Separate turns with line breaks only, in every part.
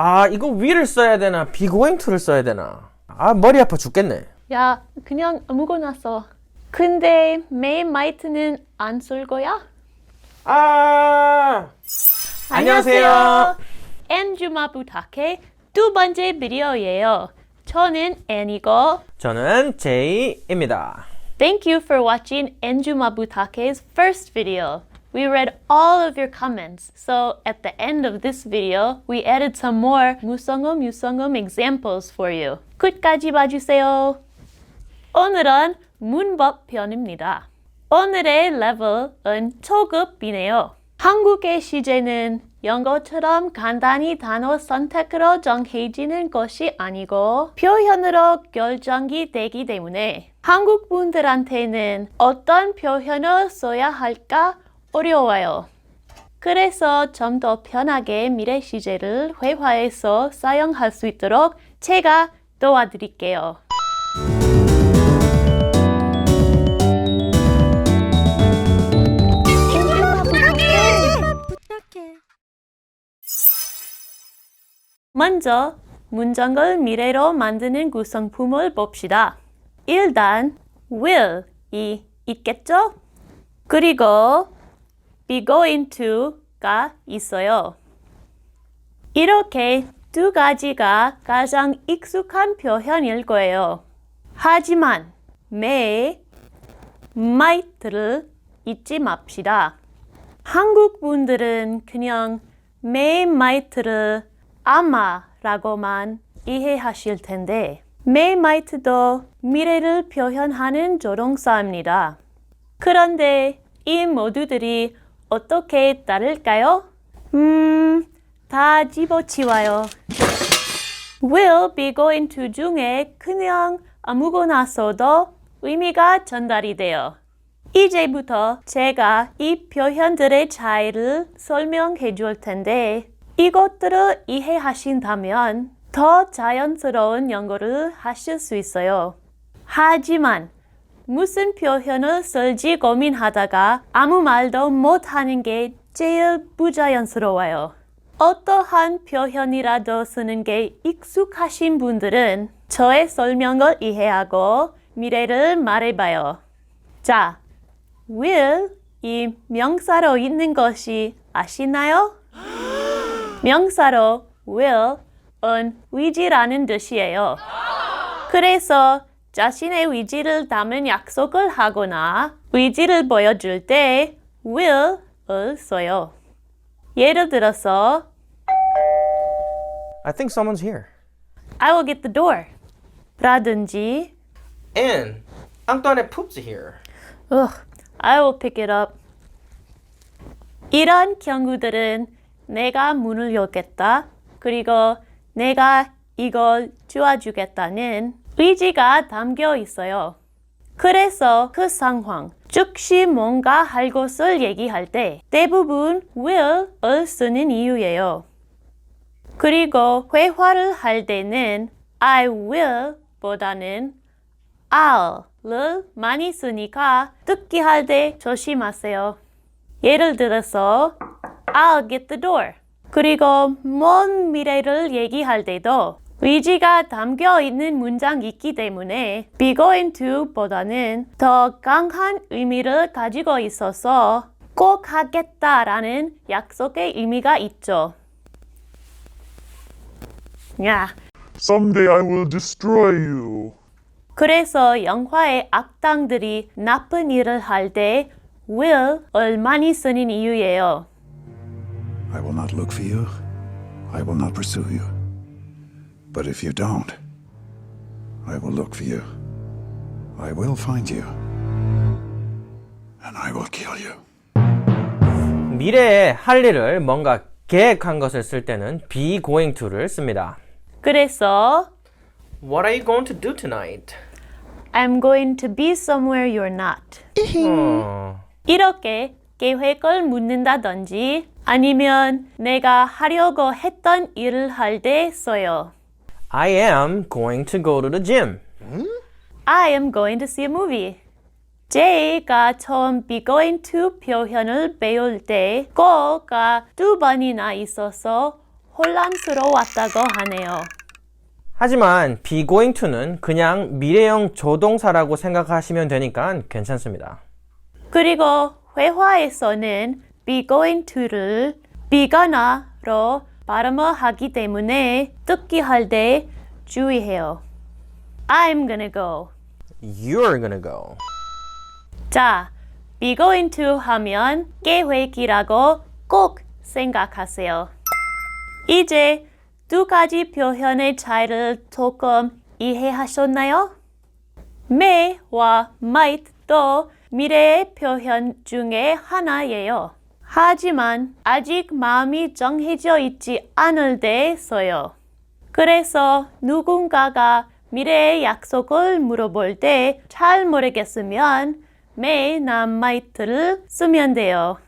아, 이거 will을 써야 되나? be going to를 써야 되나? 아, 머리 아파 죽겠네.
야, 그냥 아무거나 써. 근데 may might는 안 쓸 거야?
아, 안녕하세요.
앤주마 부탁해 두 번째 비디오예요. 저는 앤이고
저는 제이입니다.
Thank you for watching 앤주마 부탁해's first video. We read all of your comments, so at the end of this video, we added some more 무성음 유성음 examples for you. 끝까지 봐주세요. 오늘은 문법 편입니다. 오늘의 레벨은 초급이네요. 한국의 시제는 영어처럼 간단히 단어 선택으로 정해지는 것이 아니고 표현으로 결정이 되기 때문에 한국 분들한테는 어떤 표현을 써야 할까 어려워요. 그래서 좀 더 편하게 미래 시제를 회화해서 사용할 수 있도록 제가 도와드릴게요. 먼저 문장을 미래로 만드는 구성품을 봅시다. 일단 will이 있겠죠? 그리고 be going to가 있어요. 이렇게 두 가지가 가장 익숙한 표현일 거예요. 하지만 may, might를 잊지 맙시다. 한국 분들은 그냥 may, might를 아마라고만 이해하실 텐데 may, might도 미래를 표현하는 조동사입니다. 그런데 이 모두들이 어떻게 다를까요? 음, 다 집어치워요. will be going to 중에 그냥 아무거나 써도 의미가 전달이 돼요. 이제부터 제가 이 표현들의 차이를 설명해 줄 텐데 이것들을 이해하신다면 더 자연스러운 영어를 하실 수 있어요. 하지만 무슨 표현을 쓸지 고민하다가 아무 말도 못하는 게 제일 부자연스러워요. 어떠한 표현이라도 쓰는 게 익숙하신 분들은 저의 설명을 이해하고 미래를 말해봐요. 자, will 이 명사로 있는 것이 아시나요? 명사로 will은 위지라는 뜻이에요. 그래서 자신의 의지를 담은 약속을 하거나 의지를 보여줄 때 will을 써요. 예를 들어서
I think someone's here.
I will get the door 라든지
And Antoine Poop's here.
Ugh, I will pick it up. 이런 경우들은 내가 문을 열겠다. 그리고 내가 이걸 주어주겠다는 의지가 담겨 있어요. 그래서 그 상황, 즉시 뭔가 할 것을 얘기할 때 대부분 will을 쓰는 이유예요. 그리고 회화를 할 때는 I will 보다는 I'll 많이 쓰니까 듣기 할 때 조심하세요. 예를 들어서 I'll get the door. 그리고 먼 미래를 얘기할 때도 의지가 담겨 있는 문장이 있기 때문에 be going to 보다는 더 강한 의미를 가지고 있어서 꼭 하겠다라는 약속의 의미가 있죠. 야,
Someday I will destroy you.
그래서 영화의 악당들이 나쁜 일을 할 때 will을 많이 쓰는 이유예요.
I will not look for you. I will not pursue you. But if you don't, I will look for you. I will find you. And I will kill you.
미래에 할 일을 뭔가 계획한 것을 쓸 때는 be going to를 씁니다.
그래서
What are you going to do tonight?
I'm going to be somewhere you're not.
어,
이렇게 계획을 묻는다든지 아니면 내가 하려고 했던 일을 할 때 써요.
I am going to go to the gym.
I am going to see a movie. J가 처음 be going to 표현을 배울 때 go가 두 번이나 있어서 혼란스러웠다고 하네요.
하지만 be going to는 그냥 미래형 조동사라고 생각하시면 되니까 괜찮습니다.
그리고 회화에서는 be going to를 begonna로 발음을 하기 때문에 듣기 할 때 주의해요. I'm gonna go.
You're gonna go.
자, be going to 하면 계획이라고 꼭 생각하세요. 이제 두 가지 표현의 차이를 조금 이해하셨나요? may와 might도 미래의 표현 중에 하나예요. 하지만 아직 마음이 정해져 있지 않을 때 써요. 그래서 누군가가 미래의 약속을 물어볼 때 잘 모르겠으면 may나 might를 쓰면 돼요.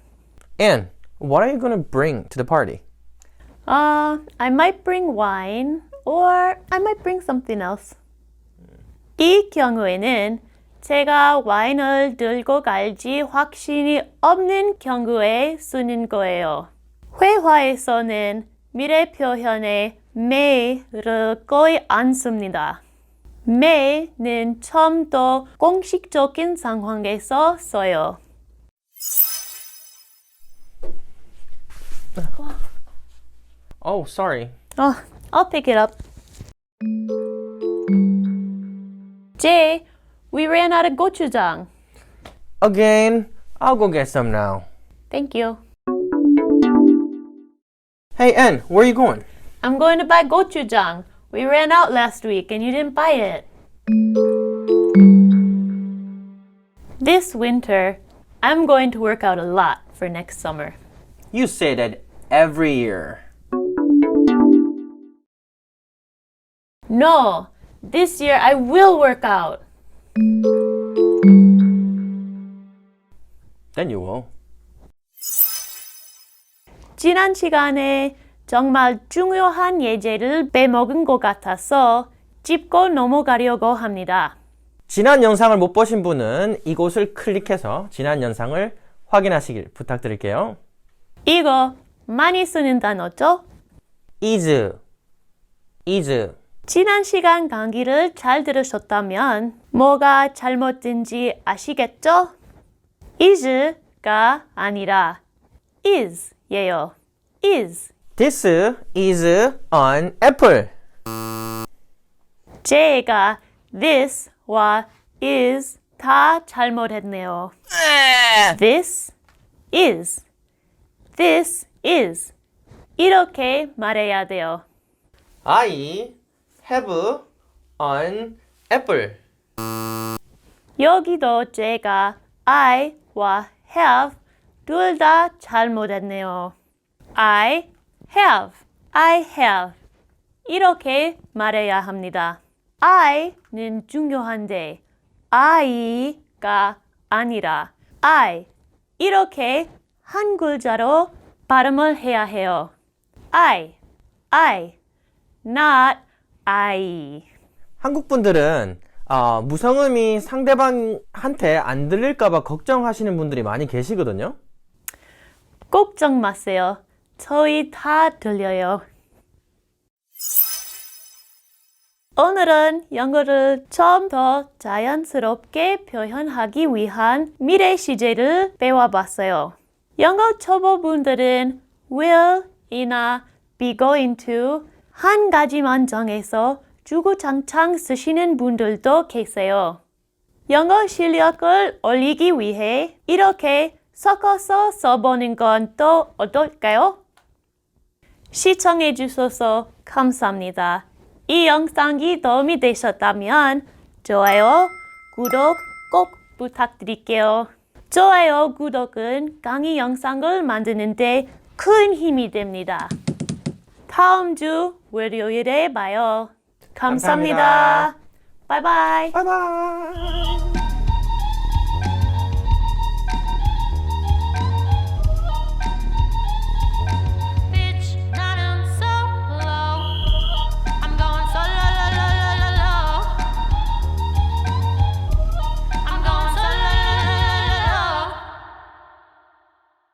And what are you gonna bring to the party?
Uh, I might bring wine or I might bring something else. 이 경우에는 제가 와인을 들고 갈지 확신이 없는 경우에 쓰는 거예요. 회화에서는 미래 표현에 may를 거의 안 씁니다. may는 처음부터 공식적인 상황에서 써요.
Oh, sorry.
Oh, I'll pick it up. Jay, we ran out of gochujang.
Again, I'll go get some now.
Thank you.
Hey, Ann, where are you going?
I'm going to buy gochujang. We ran out last week and you didn't buy it. This winter, I'm going to work out a lot for next summer.
You say that every year.
No, this year I will work out.
Then you will.
지난 시간에 정말 중요한 예제를 빼먹은 것 같아서 짚고 넘어가려고 합니다.
지난 영상을 못 보신 분은 이곳을 클릭해서 지난 영상을 확인하시길 부탁드릴게요.
이거 많이 쓰는 단어죠?
is, is.
지난 시간 강의를 잘 들으셨다면 뭐가 잘못된지 아시겠죠? is가 아니라 is예요. is.
This is an apple.
제가 this와 is 다 잘못했네요. This is. This is. 이렇게 말해야 돼요.
I have an apple.
여기도 제가 I와 have 둘 다 잘못했네요. I have, I have 이렇게 말해야 합니다. I는 중요한데 I가 아니라 I 이렇게 한 글자로 발음을 해야 해요. I, I, not I.
한국 분들은 어, 무성음이 상대방한테 안 들릴까봐 걱정하시는 분들이 많이 계시거든요.
걱정 마세요. 저희 다 들려요. 오늘은 영어를 좀 더 자연스럽게 표현하기 위한 미래 시제를 배워봤어요. 영어 초보분들은 will이나 be going to 한 가지만 정해서 주구장창 쓰시는 분들도 계세요. 영어 실력을 올리기 위해 이렇게 섞어서 써보는 건 또 어떨까요? 시청해 주셔서 감사합니다. 이 영상이 도움이 되셨다면 좋아요, 구독 꼭 부탁드릴게요. 좋아요, 구독은 강의 영상을 만드는데 큰 힘이 됩니다. 다음 주 월요일에 봐요. 감사합니다.
감사합니다.
바이바이.
바이바이.